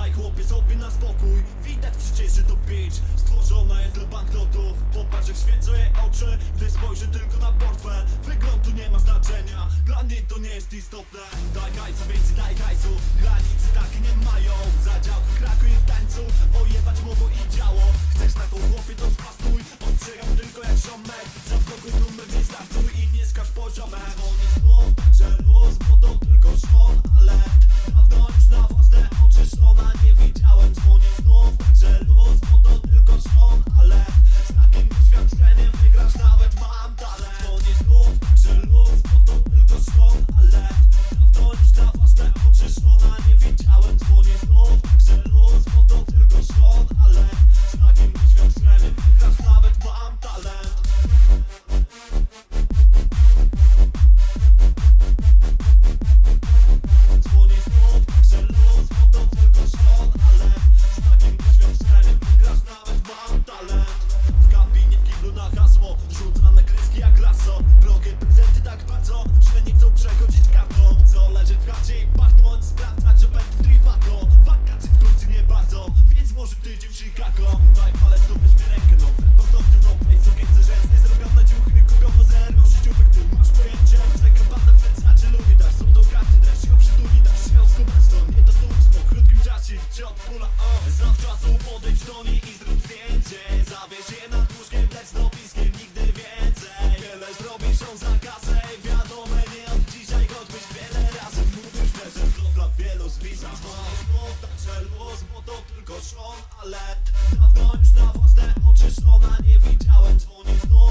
Daj chłopie sobie na spokój. Widać przecież, że to bitch. Stworzona jest dla banknotów. Popatrz jak świecą jej oczy Gdy spojrzy tylko na portfel. Wygląd tu nie ma znaczenia. Dla niej to nie jest istotne. Daj hajsu, więcej daj hajsu. Granicy takie nie mają. Zadział, krakuj bardzo Że nie chcą przechodzić kartą Co leżeć bardziej pachnąć Sprawdzać, że będę w triwato Wakacje w Turcji nie bardzo Więc może tydzień w Chicago Daj palę tu byś mnie rękę no Bo to w Europie co nie że jest niezrobione Dziuchy kogo bo zero Życiówek ty masz pojęcie. Czekam, pana w serca, czy lubi dasz Są to karty, też się przytuli Dasz się odskubać, to nie to tu Po krótkim czasie, gdzie od pula, o Za czasu podejdź do niej ale dawno już na własne oczy szona nie widziałem dzwonię no